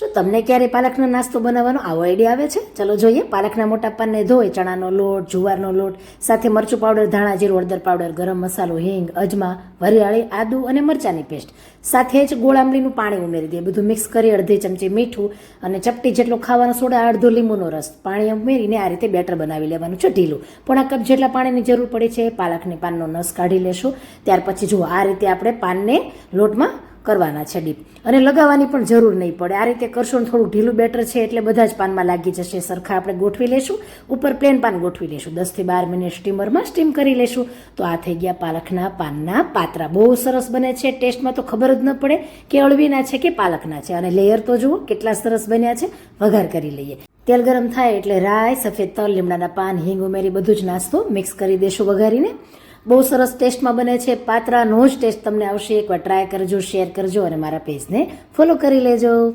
શું તમને ક્યારે પાલકનો નાસ્તો બનાવવાનો આવો આઈડિયા આવે છે? ચલો જોઈએ. પાલકના મોટા પાનને ધોઈ, ચણાનો લોટ, જુવારનો લોટ, સાથે મરચું પાવડર ધાણા જીરું, હળદર પાવડર ગરમ મસાલો, હિંગ, અજમા, વરિયાળી, આદુ અને મરચાંની પેસ્ટ. સાથે જ ગોળ પાણી ઉમેરી દઈએ. બધું મિક્સ કરી અડધી ચમચી મીઠું અને ચપટી જેટલો ખાવાનો સોડા, અડધો લીંબુનો રસ. પાણી ઉમેરીને આ રીતે બેટર બનાવી લેવાનું છે ઢીલું. પોણા કપ જેટલા પાણીની જરૂર પડે છે. પાલકની પાનનો નસ કાઢી લેશું. ત્યાર પછી જુઓ, આ રીતે આપણે પાનને લોટમાં કરવાના છે ડીપ. અને લગાવવાની પણ જરૂર નહીં પડે. આ રીતે કરશો ને થોડું ઢીલું બેટર છે એટલે બધા જ પાનમાં લાગી જશે. સરખા આપણે ગોઠવી લેશું. ઉપર પ્લેન પાન ગોઠવી લેશું. દસથી બાર મિનિટ સ્ટીમરમાં સ્ટીમ કરી લેશું. તો આ થઈ ગયા પાલકના પાનના પાત્રા. બહુ સરસ બને છે. ટેસ્ટમાં તો ખબર જ ન પડે કે અળવીના છે કે પાલકના છે. અને લેયર તો જુઓ કેટલા સરસ બન્યા છે. વઘાર કરી લઈએ. તેલ ગરમ થાય એટલે રાય સફેદ તલ, લીમડાના પાન, હિંગ ઉમેરી બધું જ નાસ્તો મિક્સ કરી દેશું વઘારીને. બહુ સરસ ટેસ્ટમાં બને છે. પાત્રાનો જ ટેસ્ટ તમને આવશે. એકવાર ટ્રાય કરજો શેર કરજો અને મારા પેજને ફોલો કરી લેજો.